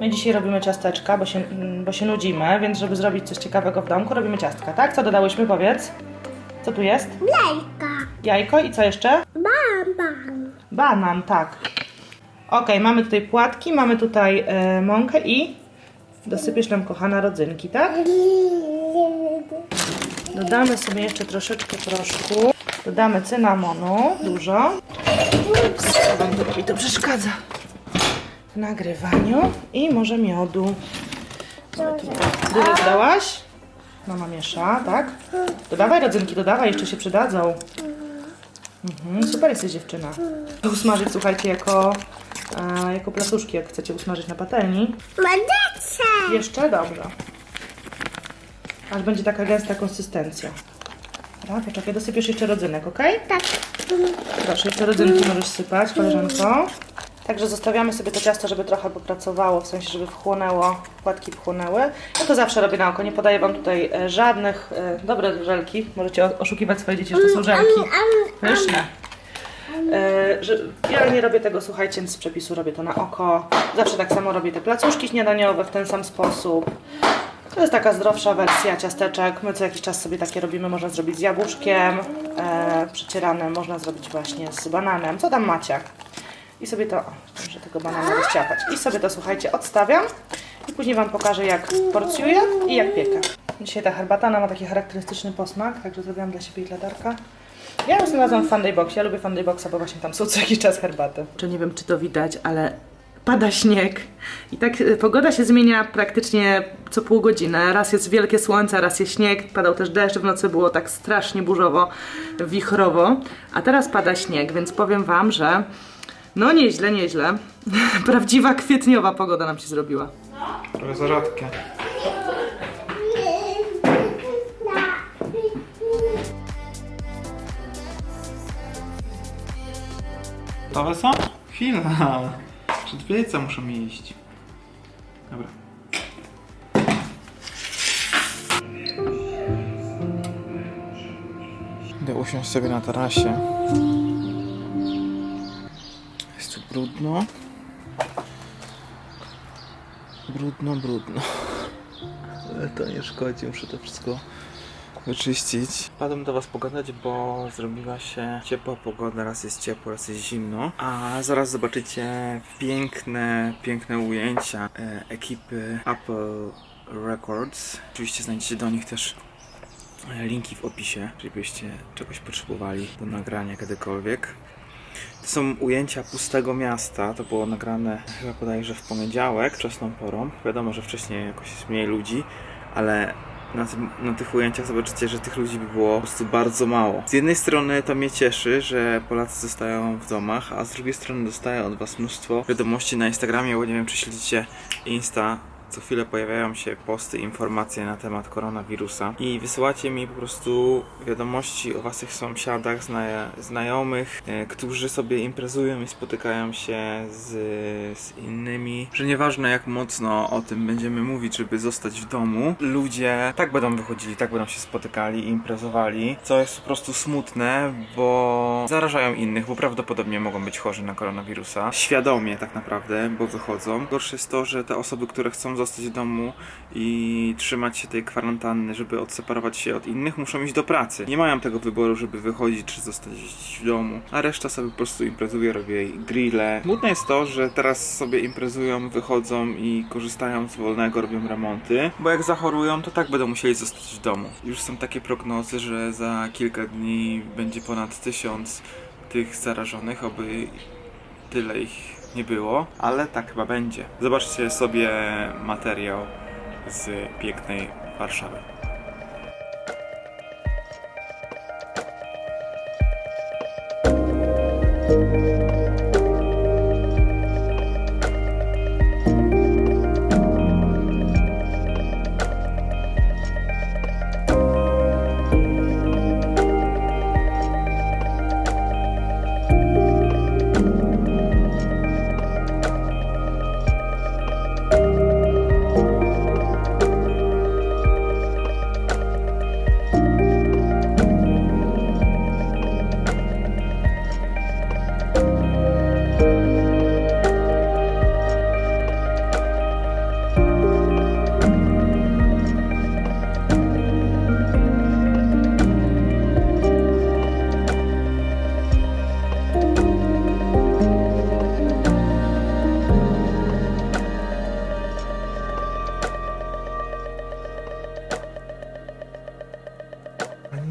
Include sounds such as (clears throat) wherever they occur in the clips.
My dzisiaj robimy ciasteczka, bo się, mm, bo się nudzimy, więc żeby zrobić coś ciekawego w domku, robimy ciastka, tak? Co dodałyśmy, powiedz? Co tu jest? Lejka. Jajko i co jeszcze? Mama. Banan, tak. Ok, mamy tutaj płatki, mamy tutaj e, mąkę i dosypiesz nam, kochana, rodzynki, tak? Dodamy sobie jeszcze troszeczkę proszku. Dodamy cynamonu, dużo. Wam tu mi to przeszkadza? W nagrywaniu. I może miodu. Tyle dodałaś? Mama miesza, tak? Dodawaj rodzynki, dodawaj, jeszcze się przydadzą. Mhm, super jesteś dziewczyna. Usmażyć, słuchajcie, jako, e, jako placuszki, jak chcecie usmażyć na patelni. Medyce. Jeszcze dobrze. Aż będzie taka gęsta konsystencja. Dobra, poczekaj, dosypiesz jeszcze rodzynek, ok? Tak. Proszę, jeszcze rodzynki możesz sypać, koleżanko. Także zostawiamy sobie to ciasto, żeby trochę popracowało, w sensie, żeby wchłonęło, płatki wchłonęły. Ja to zawsze robię na oko, nie podaję Wam tutaj e, żadnych, e, dobre żelki. Możecie oszukiwać swoje dzieci, że to są żelki pyszne. E, że ja nie robię tego, słuchajcie, z przepisu, robię to na oko. Zawsze tak samo robię te placuszki śniadaniowe w ten sam sposób. To jest taka zdrowsza wersja ciasteczek. My co jakiś czas sobie takie robimy. Można zrobić z jabłuszkiem e, przecieranym, można zrobić właśnie z bananem. Co tam macie? I sobie to, o, muszę tego banana rozciapać. I sobie to, słuchajcie, odstawiam. I później Wam pokażę, jak porcjuję i jak piekę. Dzisiaj ta herbata ma taki charakterystyczny posmak, także zrobiłam dla siebie i dla Darka. Ja ją znalazłam w Funday Box. Ja lubię Funday Boxa, bo właśnie tam są co jakiś czas herbaty. Czy nie wiem, czy to widać, ale pada śnieg. I tak e, pogoda się zmienia praktycznie co pół godziny. Raz jest wielkie słońce, raz jest śnieg, padał też deszcz, w nocy było tak strasznie burzowo, wichrowo, a teraz pada śnieg, więc powiem Wam, że no nieźle, nieźle. (laughs) Prawdziwa kwietniowa pogoda nam się zrobiła. Trochę za rzadkie. Gotowe są? Chwila. Przed wiejca muszę iść. Dobra. Idę usiąść sobie na tarasie. Brudno. Brudno, brudno. Ale to nie szkodzi, muszę to wszystko wyczyścić. Padłem do Was pogadać, bo zrobiła się ciepła pogoda, raz jest ciepło, raz jest zimno. A zaraz zobaczycie piękne, piękne ujęcia e, ekipy Apple Records. Oczywiście znajdziecie do nich też e, linki w opisie, jeżeli byście czegoś potrzebowali do nagrania kiedykolwiek. Są ujęcia pustego miasta. To było nagrane chyba bodajże w poniedziałek, wczesną porą. Wiadomo, że wcześniej jakoś jest mniej ludzi, ale na, tym, na tych ujęciach zobaczycie, że tych ludzi by było po prostu bardzo mało. Z jednej strony to mnie cieszy, że Polacy zostają w domach, a z drugiej strony dostaję od Was mnóstwo wiadomości na Instagramie, bo nie wiem, czy śledzicie Insta. Co chwilę pojawiają się posty, informacje na temat koronawirusa i wysyłacie mi po prostu wiadomości o waszych sąsiadach, zna znajomych, e, którzy sobie imprezują i spotykają się z, z innymi, że nieważne jak mocno o tym będziemy mówić, żeby zostać w domu, ludzie tak będą wychodzili, tak będą się spotykali i imprezowali, co jest po prostu smutne, bo zarażają innych, bo prawdopodobnie mogą być chorzy na koronawirusa. Świadomie tak naprawdę, bo wychodzą. Gorsze jest to, że te osoby, które chcą zostać w domu i trzymać się tej kwarantanny, żeby odseparować się od innych, muszą iść do pracy. Nie mają tego wyboru, żeby wychodzić czy zostać w domu, a reszta sobie po prostu imprezuje, robi grille. Smutne jest to, że teraz sobie imprezują, wychodzą i korzystają z wolnego, robią remonty, bo jak zachorują, to tak będą musieli zostać w domu. Już są takie prognozy, że za kilka dni będzie ponad tysiąc tych zarażonych, oby tyle ich nie było, ale tak chyba będzie. Zobaczcie sobie materiał z pięknej Warszawy.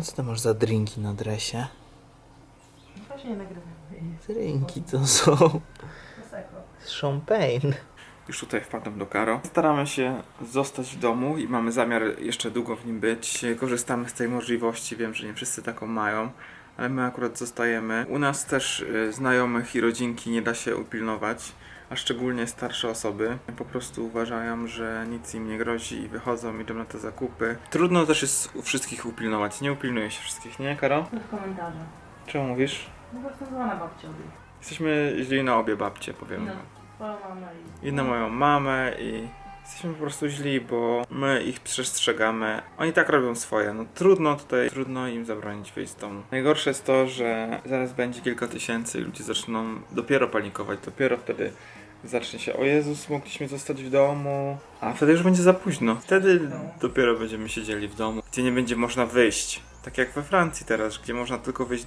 Co to masz za drinki na dresie? Właśnie nie nagrywamy. Drinki to są. Champagne. Już tutaj wpadłem do Karo. Staramy się zostać w domu i mamy zamiar jeszcze długo w nim być. Korzystamy z tej możliwości. Wiem, że nie wszyscy taką mają, ale my akurat zostajemy. U nas też y, znajomych i rodzinki nie da się upilnować, a szczególnie starsze osoby. Po prostu uważają, że nic im nie grozi i wychodzą, idą na te zakupy. Trudno też jest u wszystkich upilnować. Nie upilnuje się wszystkich, nie, Karo? W komentarze. Czemu mówisz? No prostu zła na babcię obie. Jesteśmy źli na obie babcie, powiem. No, twoją mamę i... i na moją mamę i jesteśmy po prostu źli, bo my ich przestrzegamy. Oni tak robią swoje. No trudno tutaj, trudno im zabronić wyjść z domu. Najgorsze jest to, że zaraz będzie kilka tysięcy i ludzie zaczną dopiero panikować. Dopiero wtedy zacznie się, o Jezus, mogliśmy zostać w domu, a wtedy już będzie za późno. Wtedy dopiero będziemy siedzieli w domu, gdzie nie będzie można wyjść. Tak jak we Francji teraz, gdzie można tylko wyjść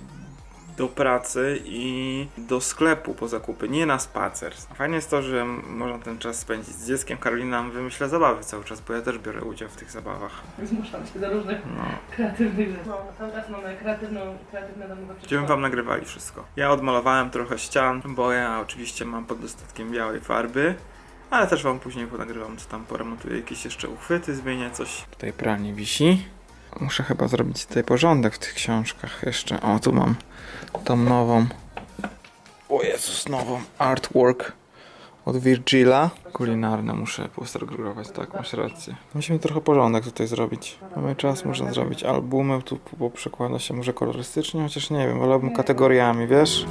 do pracy i do sklepu po zakupy, nie na spacer. Fajnie jest to, że można ten czas spędzić z dzieckiem. Karolina nam wymyśla zabawy cały czas, bo ja też biorę udział w tych zabawach. Zmuszam cię do różnych No. kreatywnych rzeczy. No, cały czas mamy kreatywną, kreatywne domowe Będziemy wam nagrywali wszystko. Ja odmalowałem trochę ścian, bo ja oczywiście mam pod dostatkiem białej farby. Ale też wam później ponagrywam, co tam poremontuję, jakieś jeszcze uchwyty, zmienię coś. Tutaj pralnie wisi. Muszę chyba zrobić tutaj porządek w tych książkach jeszcze. O, tu mam tą nową. O Jezus, nową artwork od Virgila. Kulinarne muszę postargrować, tak, masz rację. Musimy trochę porządek tutaj zrobić. Mamy czas, można zrobić albumy, tu przekłada się może kolorystycznie, chociaż nie wiem, wolałbym kategoriami, wiesz?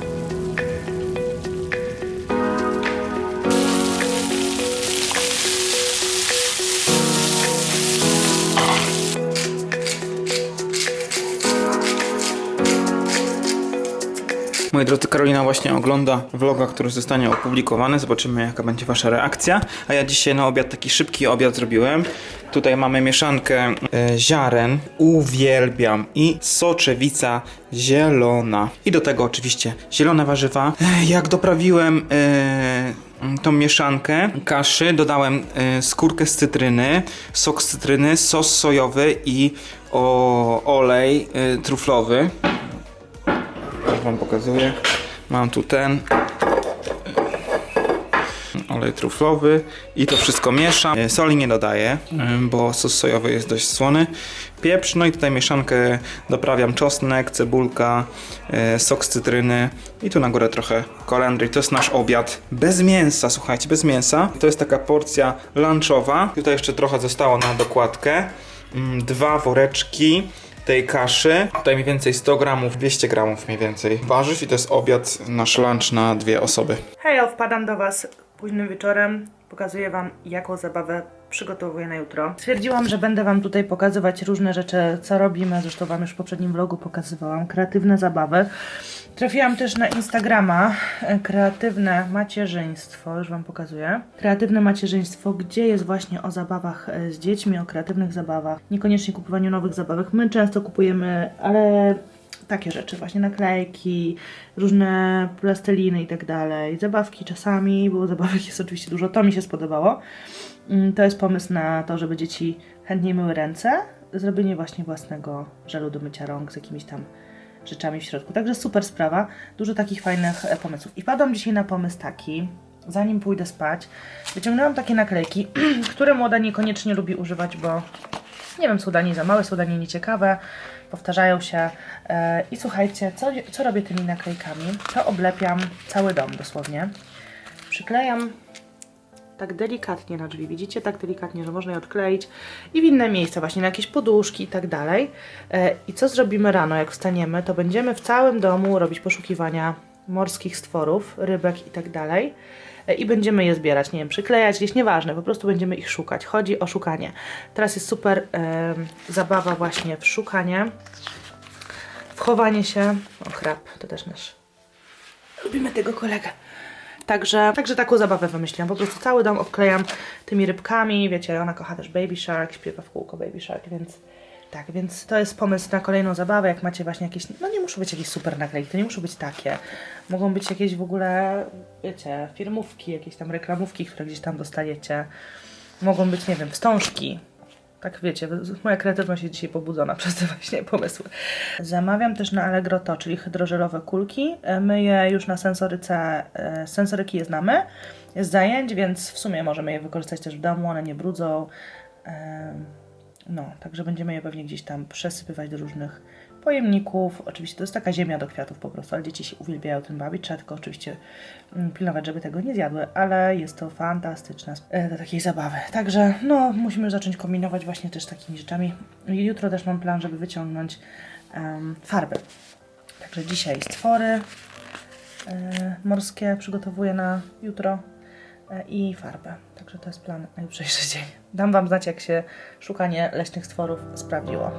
Moi drodzy, Karolina właśnie ogląda vloga, który zostanie opublikowany. Zobaczymy, jaka będzie Wasza reakcja. A ja dzisiaj na obiad taki szybki obiad zrobiłem. Tutaj mamy mieszankę e, ziaren, uwielbiam, i soczewica zielona. I do tego oczywiście zielone warzywa. E, jak doprawiłem e, tą mieszankę kaszy, dodałem e, skórkę z cytryny, sok z cytryny, sos sojowy i o, olej e, truflowy. Wam pokazuję. Mam tu ten olej truflowy i to wszystko mieszam. E, Soli nie dodaję, bo sos sojowy jest dość słony. Pieprz, no i tutaj mieszankę doprawiam czosnek, cebulka, e, sok z cytryny i tu na górę trochę kolendry. To jest nasz obiad bez mięsa, słuchajcie, bez mięsa. To jest taka porcja lunchowa. Tutaj jeszcze trochę zostało na dokładkę. Mm, Dwa woreczki tej kaszy. Tutaj mniej więcej 100 gramów, 200 gramów mniej więcej warzyw i to jest obiad, nasz lunch na dwie osoby. Hej, wpadam do Was późnym wieczorem. Pokazuję Wam, jaką zabawę przygotowuję na jutro. Stwierdziłam, że będę Wam tutaj pokazywać różne rzeczy, co robimy. Zresztą Wam już w poprzednim vlogu pokazywałam. Kreatywne zabawy. Trafiłam też na Instagrama e, kreatywne macierzyństwo, już Wam pokazuję. Kreatywne macierzyństwo, gdzie jest właśnie o zabawach e, z dziećmi, o kreatywnych zabawach. Niekoniecznie kupowaniu nowych zabawek. My często kupujemy, ale takie rzeczy, właśnie naklejki, różne plasteliny i tak dalej, zabawki czasami, bo zabawek jest oczywiście dużo, to mi się spodobało. Mm, To jest pomysł na to, żeby dzieci chętniej myły ręce, zrobienie właśnie własnego żelu do mycia rąk z jakimiś tam rzeczami w środku. Także super sprawa, dużo takich fajnych e, pomysłów. I padłam dzisiaj na pomysł taki, zanim pójdę spać, wyciągnęłam takie naklejki, (clears throat) które młoda niekoniecznie lubi używać, bo nie wiem, są za małe, są nieciekawe, powtarzają się. E, I słuchajcie, co, co robię tymi naklejkami? To oblepiam cały dom dosłownie. Przyklejam tak delikatnie na drzwi, widzicie? Tak delikatnie, że można je odkleić i w inne miejsca, właśnie na jakieś poduszki i tak dalej. E, I co zrobimy rano, jak wstaniemy, to będziemy w całym domu robić poszukiwania morskich stworów, rybek i tak dalej. I będziemy je zbierać, nie wiem, przyklejać, gdzieś nieważne, po prostu będziemy ich szukać. Chodzi o szukanie. Teraz jest super zabawa właśnie w szukanie, w chowanie się. O chrap, to też nasz. Lubimy tego kolegę. Także, także taką zabawę wymyśliłam. Po prostu cały dom obklejam tymi rybkami. Wiecie, ona kocha też Baby Shark, śpiewa w kółko Baby Shark, więc tak, więc to jest pomysł na kolejną zabawę. Jak macie właśnie jakieś, no nie muszą być jakieś super naklejki, to nie muszą być takie. Mogą być jakieś w ogóle, wiecie, firmówki, jakieś tam reklamówki, które gdzieś tam dostajecie. Mogą być, nie wiem, wstążki. Tak wiecie, moja kreatywność jest dzisiaj pobudzona (laughs) przez te właśnie pomysły. Zamawiam też na Allegro to, czyli hydrożelowe kulki. E, My je już na sensoryce, e, sensoryki je znamy z zajęć, więc w sumie możemy je wykorzystać też w domu, one nie brudzą. No, także będziemy je pewnie gdzieś tam przesypywać do różnych pojemników. Oczywiście to jest taka ziemia do kwiatów po prostu, ale dzieci się uwielbiają tym bawić. Trzeba tylko oczywiście mm, pilnować, żeby tego nie zjadły, ale jest to fantastyczne do takiej zabawy. Także no, musimy zacząć kombinować właśnie też takimi rzeczami. Jutro też mam plan, żeby wyciągnąć em, farby. Także dzisiaj stwory e, morskie przygotowuję na jutro i farbę. Także to jest plan na jutrzejszy dzień. Dam Wam znać, jak się szukanie leśnych stworów sprawdziło.